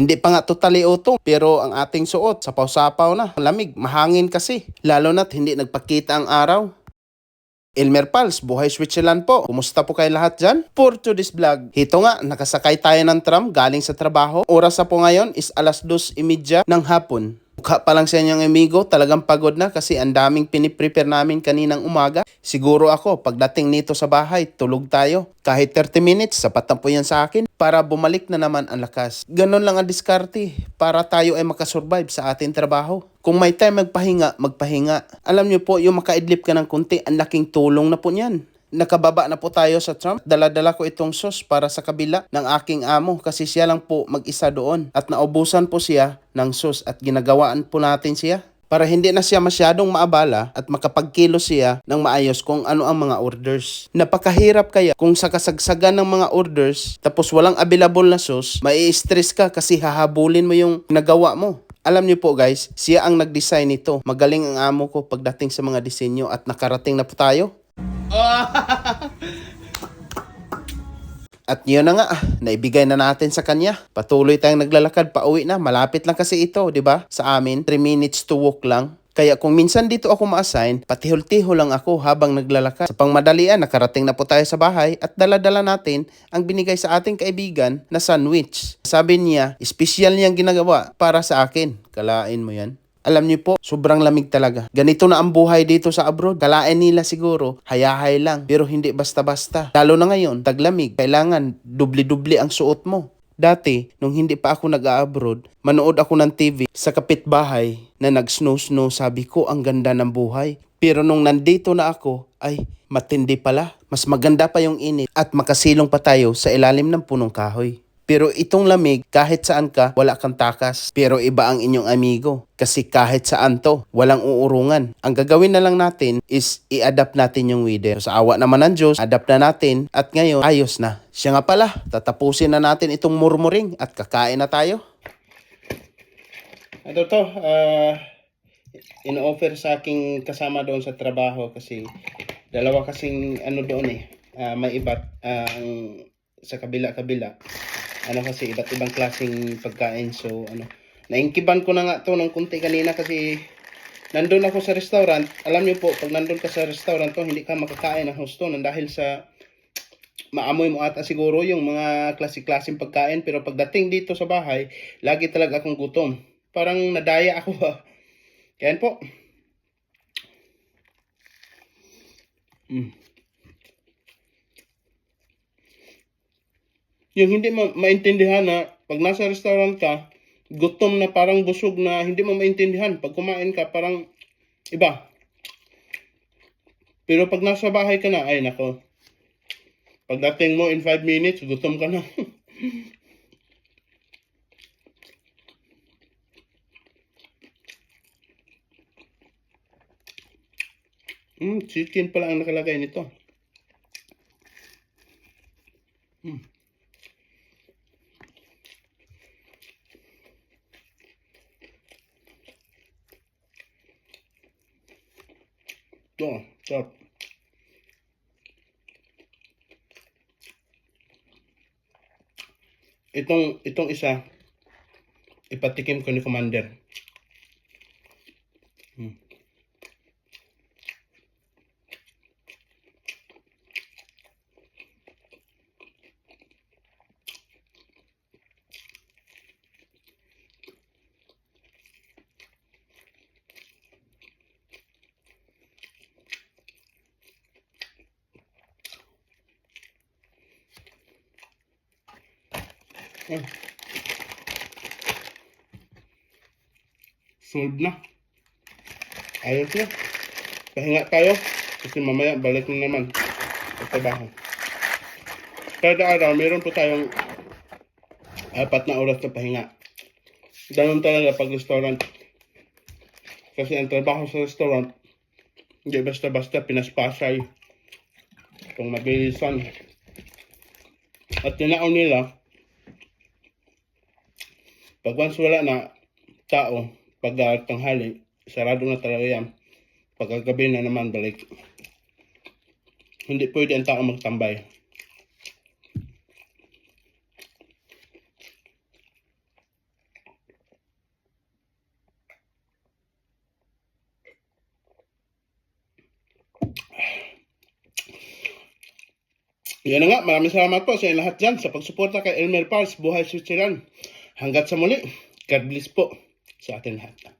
Hindi pa nga totally utong pero ang ating suot sapaw-sapaw na. Lamig, mahangin kasi. Lalo na't hindi nagpakita ang araw. Elmer Pals, buhay Switzerland po. Kumusta po kayo lahat dyan? For today's vlog, ito nga, nakasakay tayo ng tram galing sa trabaho. Oras na po ngayon is alas 2.30 ng hapon. Mukha pa lang sa inyong amigo, talagang pagod na kasi ang daming piniprepare namin kaninang umaga. Siguro ako, pagdating nito sa bahay, tulog tayo. Kahit 30 minutes, sapat na po yan sa akin para bumalik na naman ang lakas. Ganon lang ang diskarte para tayo ay makasurvive sa ating trabaho. Kung may time magpahinga, magpahinga. Alam niyo po, yung makaidlip ka ng kunti, ang laking tulong na po niyan. Nakababa na po tayo sa tram. Dala-dala ko itong sauce para sa kabila ng aking amo kasi siya lang po mag-isa doon. At naubusan po siya ng sauce at ginagawaan po natin siya para hindi na siya masyadong maabala at makapagkilo siya ng maayos kung ano ang mga orders. Napakahirap kaya kung sa kasagsagan ng mga orders tapos walang available na sauce, mai-stress ka kasi hahabulin mo yung nagawa mo. Alam niyo po guys, siya ang nag-design nito. Magaling ang amo ko pagdating sa mga disenyo at nakarating na po tayo. At yun na nga, naibigay na natin sa kanya. Patuloy tayong naglalakad pa uwi na. Malapit lang kasi ito, di ba? Sa amin, 3 minutes to walk lang. Kaya kung minsan dito ako ma-assign, patihol-tihol lang ako habang naglalakad. Sa pangmadalian, nakarating na po tayo sa bahay at dala-dala natin ang binigay sa ating kaibigan na sandwich. Sabi niya, espesyal niyang ginagawa para sa akin. Kalain mo yan. Alam niyo po, sobrang lamig talaga. Ganito na ang buhay dito sa abroad. Kalain nila siguro, hayahay lang. Pero hindi basta-basta. Lalo na ngayon, taglamig. Kailangan dubli-dubli ang suot mo. Dati, nung hindi pa ako nag-abroad, manood ako ng TV sa kapitbahay na nag-snow-snow. Sabi ko, ang ganda ng buhay. Pero nung nandito na ako, ay matindi pala. Mas maganda pa yung init at makasilong pa tayo sa ilalim ng punong kahoy. Pero itong lamig, kahit saan ka, wala kang takas. Pero iba ang inyong amigo. Kasi kahit saan to, walang uurungan. Ang gagawin na lang natin is i-adapt natin yung weather. Sa awa naman ng Diyos, adapt na natin at ngayon, ayos na. Siya nga pala, tatapusin na natin itong murmuring at kakain na tayo. Ito to, uh, in-offer sa aking kasama doon sa trabaho kasi dalawa kasing ano doon eh, ah, may iba't ang sa kabila-kabila ano kasi iba't ibang klaseng pagkain. So ano naingkiban ko na nga to ng kunti kanina kasi nandun ako sa restaurant. Alam niyo po pag nandun ka sa restaurant to hindi ka makakain ng husto dahil sa maamoy mo ata siguro yung mga klase-klaseng pagkain. Pero pagdating dito sa bahay lagi talaga akong gutom. Parang nadaya ako. Ba kaya po. Mm. Yung hindi mo maintindihan na pag nasa restaurant ka, gutom na parang busog na hindi mo maintindihan. Pag kumain ka, parang iba. Pero pag nasa bahay ka na, ay nako. Pagdating mo in 5 minutes, gutom ka na. Hmm, chicken pala ang nakalagay nito. Ito, sarap. Itong, itong isa, ipatikim ko ni Commander. Hmm. Oh. Solve na. Ayos na. Pahinga tayo. Kasi mamaya balik na naman. Sa trabaho. Kada araw, meron po tayong apat na oras na pahinga. Ganun talaga pag restaurant. Kasi ang trabaho sa restaurant, hindi basta-basta pinaspasay. Kung mabilisan. At tinaon nila, pag once wala na tao, pag uh, tanghali, sarado na talaga yan. Pagkagabi na naman balik. Hindi pwede ang tao magtambay. Yan na nga, maraming salamat po sa lahat dyan sa pagsuporta kay Elmer Pars, Buhay Switzerland. Hanggat sa muli, God bless po sa ating lahat.